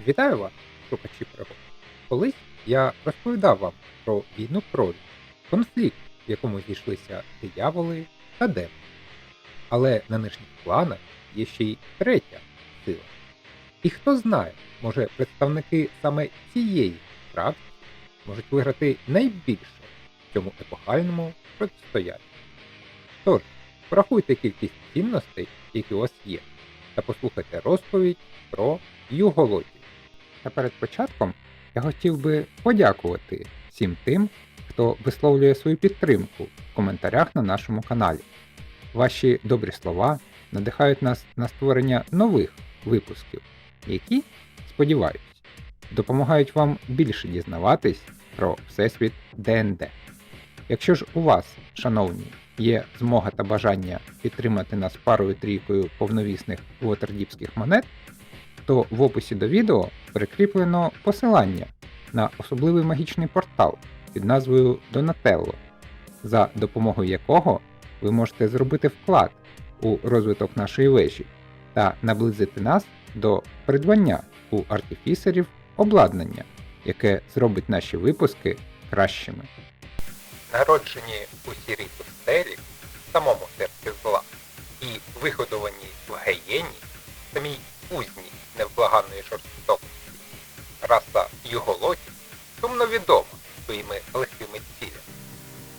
Вітаю вас, шукачі пригод. Колись я розповідав вам про війну пролі, конфлікт, в якому зійшлися дияволи та демони. Але на нижніх планах є ще й третя сила. І хто знає, може представники саме цієї фракції можуть виграти найбільше в цьому епохальному протистоянні. Тож, порахуйте кількість цінностей, які у вас є, та послухайте розповідь про юголодів. Та перед початком я хотів би подякувати всім тим, хто висловлює свою підтримку в коментарях на нашому каналі. Ваші добрі слова надихають нас на створення нових випусків, які, сподіваюсь, допомагають вам більше дізнаватись про Всесвіт ДНД. Якщо ж у вас, шановні, є змога та бажання підтримати нас парою трійкою повновісних вотердіпських монет, то в описі до відео прикріплено посилання на особливий магічний портал під назвою Donatello, за допомогою якого ви можете зробити вклад у розвиток нашої вежі та наблизити нас до придбання у артифісерів обладнання, яке зробить наші випуски кращими. Народжені у сірій в самому серці зла, і вигодовані в геєні, самій узній невблаганної жорстокості. Раса юголотів сумно відома своїми легкими цілями,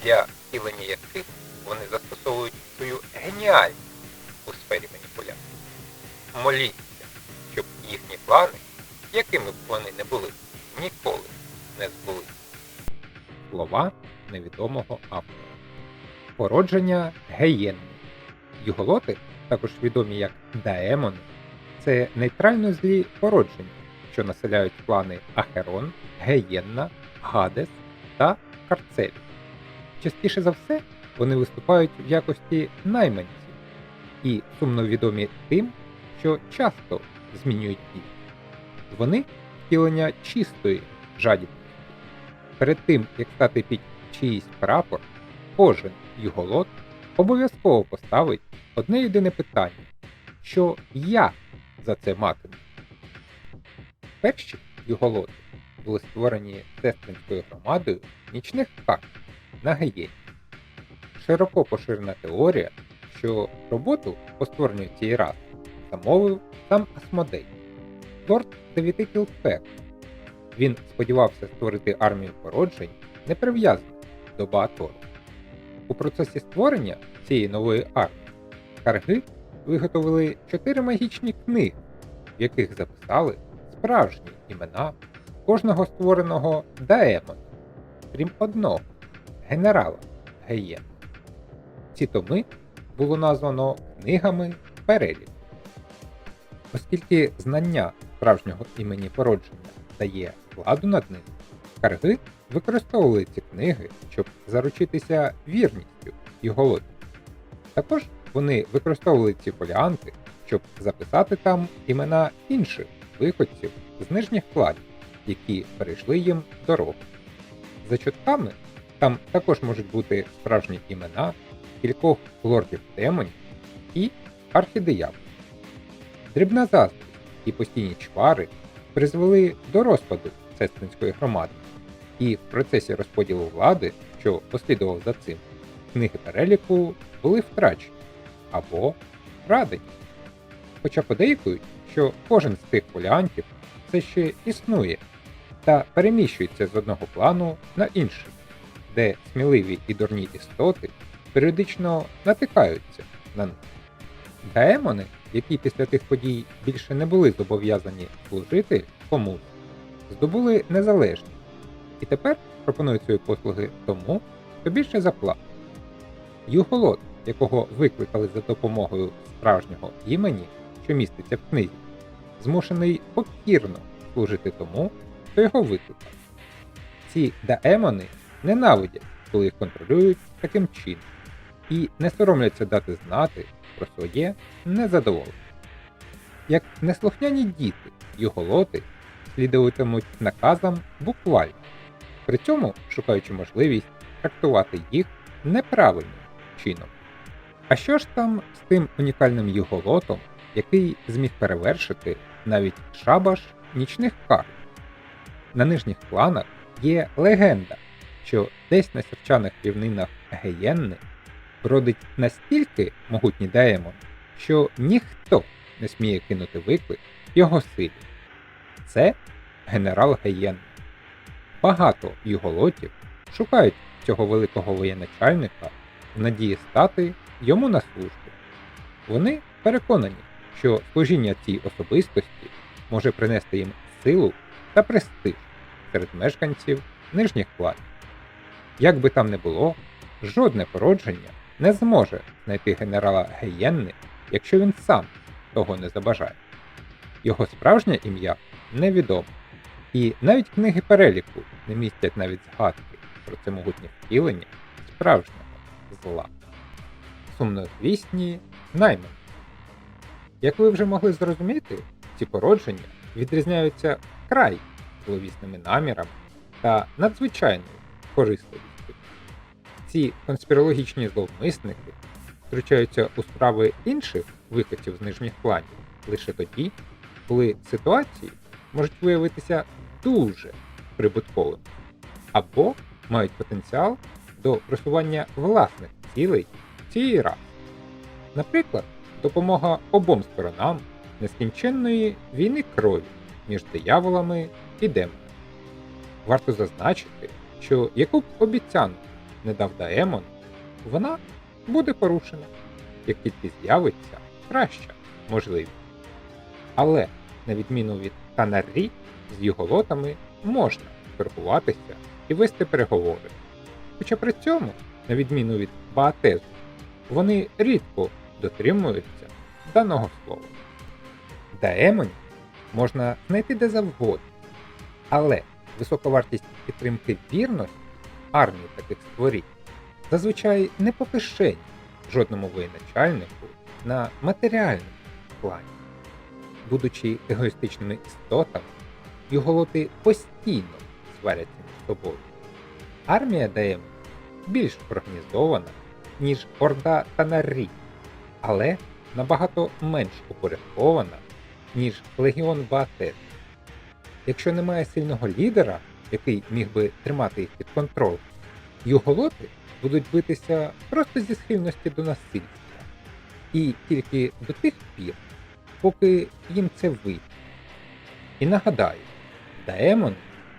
для втілення яких вони застосовують свою геніальність у сфері маніпуляцій. Моліться, щоб їхні плани, якими б вони не були, ніколи не збулися. Слова невідомого автора. Породження геєнни. Юголоти, також відомі як даемони, це нейтрально злі породження, що населяють плани Ахерон, Геєнна, Гадес та Карцель. Частіше за все вони виступають в якості найманців і сумно відомі тим, що часто змінюють бік. Вони втілення чистої жадібності. Перед тим, як стати під чиїсь прапор, кожен юголот обов'язково поставить одне єдине питання, що я за це матиму. Перші юголоти були створені сестринською громадою нічних карт на Геєні. Широко поширена теорія, що роботу по створенню цієї раси замовив сам Асмодей, лорд дев'яти кілпер. Він сподівався створити армію породжень, не прив'язаних до Баатору. У процесі створення цієї нової армії карги виготовили чотири магічні книги, в яких записали справжні імена кожного створеного даемона, крім одного генерала Геєна. Ці томи було названо книгами переліку. Оскільки знання справжнього імені породження дає владу над ним, карги використовували ці книги, щоб заручитися вірністю його лодів. Також вони використовували ці фоліанти, щоб записати там імена інших виходців з нижніх планів, які перейшли їм дорогу. За чутками, там також можуть бути справжні імена кількох лордів демонів і архідияволів. Дрібна заздрість і постійні чвари призвели до розпаду сестринської громади, і в процесі розподілу влади, що послідував за цим, книги переліку були втрачені або вкрадені. Хоча подейкують, що кожен з тих фоліантів все ще існує та переміщується з одного плану на інший, де сміливі і дурні істоти періодично натикаються на них. Даемони, які після тих подій більше не були зобов'язані служити комусь, здобули незалежність і тепер пропонують свої послуги тому, хто більше заплатить. Юголот, якого викликали за допомогою справжнього імені, що міститься в книзі, змушений покірно служити тому, хто його викликав. Ці даемони ненавидять, коли їх контролюють таким чином, і не соромляться дати знати про своє незадоволення. Як неслухняні діти, юголоти слідуватимуть наказам буквально, при цьому шукаючи можливість трактувати їх неправильним чином. А що ж там з тим унікальним юголотом, який зміг перевершити навіть шабаш нічних карт. На нижніх планах є легенда, що десь на сірчаних рівнинах Геєнни бродить настільки могутній Даемон, що ніхто не сміє кинути виклик його силі. Це генерал Геєнни. Багато його лотів шукають цього великого воєначальника надії стати йому на службу. Вони переконані, що служіння цій особистості може принести їм силу та престиж серед мешканців нижніх планів. Як би там не було, жодне породження не зможе знайти генерала Геєнни, якщо він сам того не забажає. Його справжнє ім'я невідомо, і навіть книги переліку не містять навіть згадки про це могутнє втілення справжнього зла. Сумнозвісні наймани. Як ви вже могли зрозуміти, ці породження відрізняються вкрай зловісними намірами та надзвичайною корисливістю. Ці конспірологічні зловмисники втручаються у справи інших виходців з нижніх планів лише тоді, коли ситуації можуть виявитися дуже прибутковими або мають потенціал до просування власних цілей цієї раси. Наприклад, допомога обом сторонам нескінченної війни крові між дияволами і демонами. Варто зазначити, що яку б обіцянку не дав Даемон, вона буде порушена, як тільки з'явиться краща можливість. Але, на відміну від Танарі, з його лотами можна торгуватися і вести переговори. Хоча при цьому, на відміну від Баатезу, вони рідко дотримуються даного слова. Даемонів можна знайти де завгодно, але висока вартість підтримки вірності армії таких створінь зазвичай не по кишені жодному воєначальнику на матеріальному плані. Будучи егоїстичними істотами, його лоти постійно сваряться між собою. Армія Даемонів більш організована, ніж Орда Танарі, але набагато менш упорядкована, ніж Легіон Баатет. Якщо немає сильного лідера, який міг би тримати їх під контролем, його лоти будуть битися просто зі схильності до насильства. І тільки до тих пір, поки їм це вийде. І нагадаю, Даемон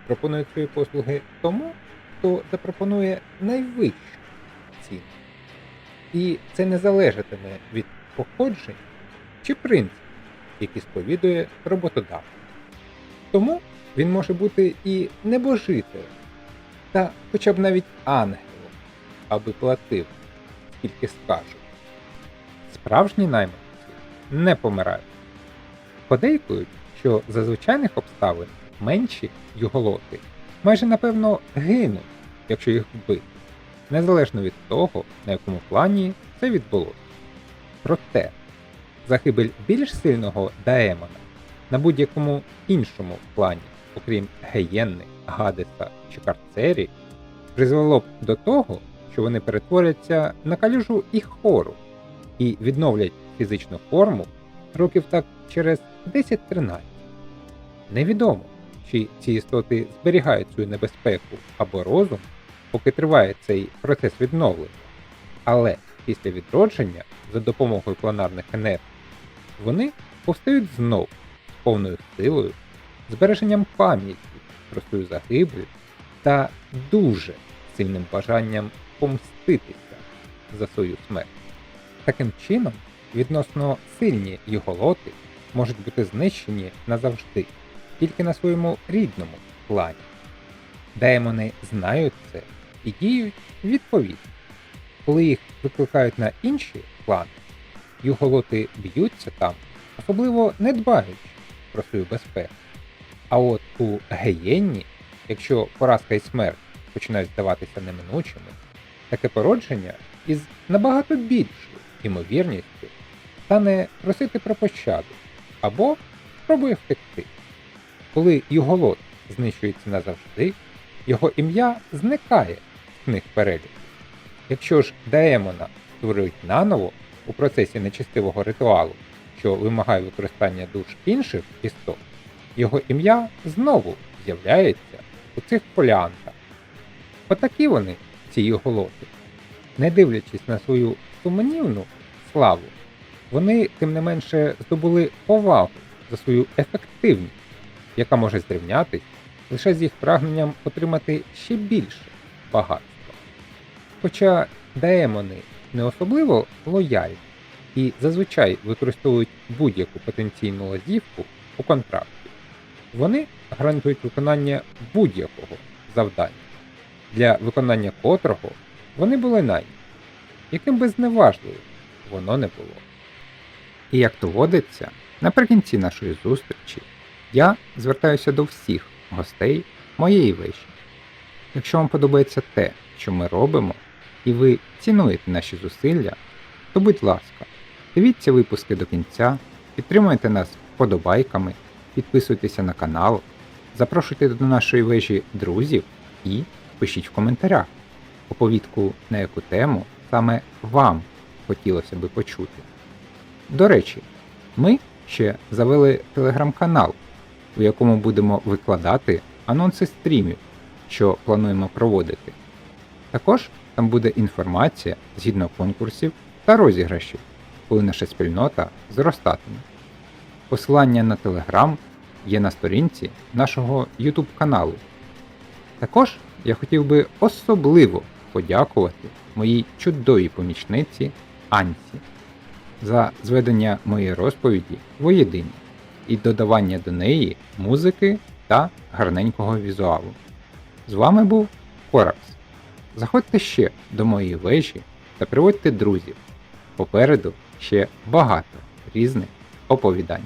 пропонує свої послуги тому, хто запропонує найвищу ціну. І це не залежатиме від походжень чи принципів, які сповідує роботодавець. Тому він може бути і небожителем, та хоча б навіть ангелом, аби платив, скільки скажуть. Справжні найманці не помирають. Подейкують, що за звичайних обставин менші юголоти майже напевно гинуть, якщо їх вбити, незалежно від того, на якому плані це відбулося. Проте загибель більш сильного Даемона на будь-якому іншому плані, окрім Геєнни, Гадеса чи Карцері, призвело б до того, що вони перетворяться на калюжу і хору і відновлять фізичну форму років так через 10-13. Невідомо, чи ці істоти зберігають свою небезпеку або розум, поки триває цей процес відновлення. Але після відродження за допомогою планарних енергій вони повстають знов з повною силою, збереженням пам'яті про свою загибель та дуже сильним бажанням помститися за свою смерть. Таким чином, відносно сильні його лоти можуть бути знищені назавжди, тільки на своєму рідному плані. Демони знають це і діють відповідно. Коли їх викликають на інші плани, його лоти б'ються там, особливо не дбаючи про свою безпеку. А от у Геєнні, якщо поразка і смерть починають здаватися неминучими, таке породження із набагато більшою ймовірністю стане просити про пощаду або спробує втекти. Коли його лот знищується назавжди, його ім'я зникає з книг переліку. Якщо ж Даемона створюють наново у процесі нечистивого ритуалу, що вимагає використання душ інших істот, його ім'я знову з'являється у цих фоліантах. Отакі вони, ці голоти. Не дивлячись на свою сумнівну славу, вони тим не менше здобули повагу за свою ефективність, яка може зрівнятись лише з їх прагненням отримати ще більше багатства. Хоча демони не особливо лояльні і зазвичай використовують будь-яку потенційну лазівку у контракті, вони гарантують виконання будь-якого завдання, для виконання котрого вони були найняті, яким би зневажливим воно не було. І як то водиться, наприкінці нашої зустрічі я звертаюся до всіх гостей моєї вежі. Якщо вам подобається те, що ми робимо, і ви цінуєте наші зусилля, то будь ласка, дивіться випуски до кінця, підтримуйте нас вподобайками, підписуйтеся на канал, запрошуйте до нашої вежі друзів і пишіть в коментарях оповідку на яку тему саме вам хотілося би почути. До речі, ми ще завели телеграм-канал, у якому будемо викладати анонси стрімів, що плануємо проводити. Також там буде інформація згідно конкурсів та розіграшів, коли наша спільнота зростатиме. Посилання на Телеграм є на сторінці нашого YouTube каналу. Також я хотів би особливо подякувати моїй чудовій помічниці Анці за зведення моєї розповіді воєдині і додавання до неї музики та гарненького візуалу. З вами був Коракс. Заходьте ще до моєї вежі та приводьте друзів. Попереду ще багато різних оповідань.